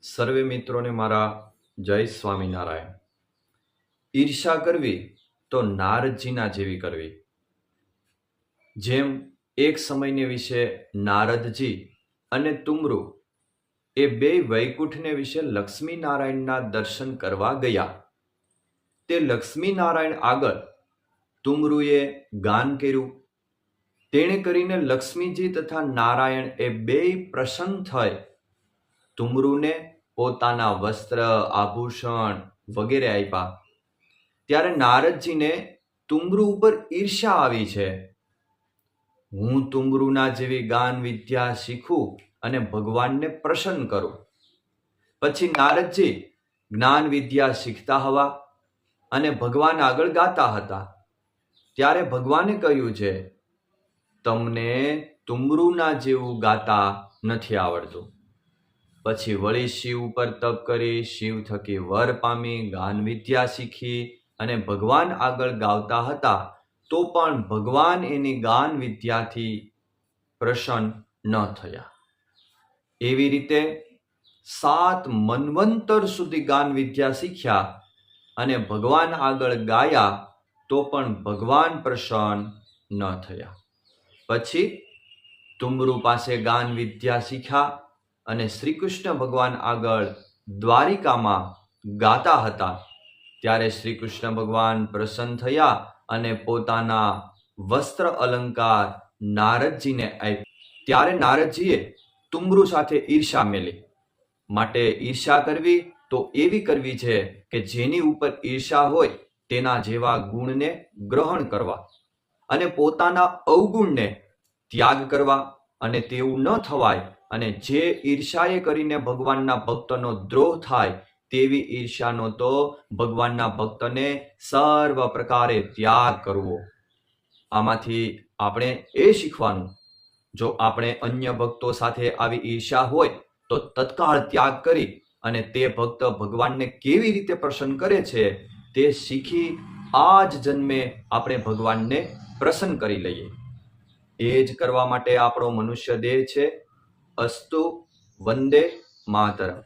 સર્વે મિત્રોને મારા જય સ્વામિનારાયણ. ઈર્ષા કરવી તો નારદજીના જેવી કરવી. જેમ એક સમયને વિશે નારદજી અને તુમરુ એ બે વૈકુંઠને વિશે લક્ષ્મી નારાયણના દર્શન કરવા ગયા. તે લક્ષ્મી નારાયણ આગળ તુમરુએ ગાન કર્યું. તેણે કરીને લક્ષ્મીજી તથા નારાયણ એ બે પ્રસન્ન થઈ તુમરુને પોતાના વસ્ત્ર, આભૂષણ વગેરે આપ્યા ત્યારે નારદજીને તુમરુ ઉપર ઈર્ષા આવી છે. હું તુમરુના જેવી ગાન વિદ્યા શીખું અને ભગવાનને પ્રસન્ન કરું. પછી નારદજી જ્ઞાન વિદ્યા શીખતા હવા અને ભગવાન આગળ ગાતા હતા. ત્યારે ભગવાને કહ્યું છે, તમને તુમરુના જેવું ગાતા નથી આવડતું. પછી વળી શિવ ઉપર તપ કરી, શિવ થકી વર પામી, ગાન વિદ્યા શીખી અને ભગવાન આગળ ગાવતા હતા, તો પણ ભગવાન એની ગાન વિદ્યાથી પ્રસન્ન ન થયા. એવી રીતે સાત મન્વંતર સુધી ગાન વિદ્યા શીખ્યા અને ભગવાન આગળ ગાયા, તો પણ ભગવાન પ્રસન્ન ન થયા. પછી તુમરુ પાસે ગાન વિદ્યા શીખ્યા અને શ્રી કૃષ્ણ ભગવાન આગળ દ્વારિકામાં ગાતા હતા. ત્યારે શ્રી કૃષ્ણ ભગવાન પ્રસન્ન થયા અને પોતાના વસ્ત્ર અલંકાર નારદજીને આપ્યા. ત્યારે નારદજીએ તુમરુ સાથે ઈર્ષા મેલી. માટે ઈર્ષા કરવી તો એવી કરવી છે કે જેની ઉપર ઈર્ષા હોય તેના જેવા ગુણને ગ્રહણ કરવા અને પોતાના અવગુણને ત્યાગ કરવા અને તેવું ન થવાય અને જે ઈર્ષાએ કરીને ભગવાનના ભક્તનો દ્રોહ થાય તેવી ઈર્ષાનો તો ભગવાનના ભક્તને સર્વ પ્રકારે ત્યાગ કરવો. આમાંથી આપણે એ શીખવાનું, જો આપણે અન્ય ભક્તો સાથે આવી ઈર્ષા હોય તો તત્કાળ ત્યાગ કરી અને તે ભક્ત ભગવાનને કેવી રીતે પ્રસન્ન કરે છે તે શીખી આ જ જન્મે આપણે ભગવાનને પ્રસન્ન કરી લઈએ. એ જ કરવા માટે આપણો મનુષ્ય દેહ છે. ಅಸ್ತು ವಂದೇ ಮಾತರಂ.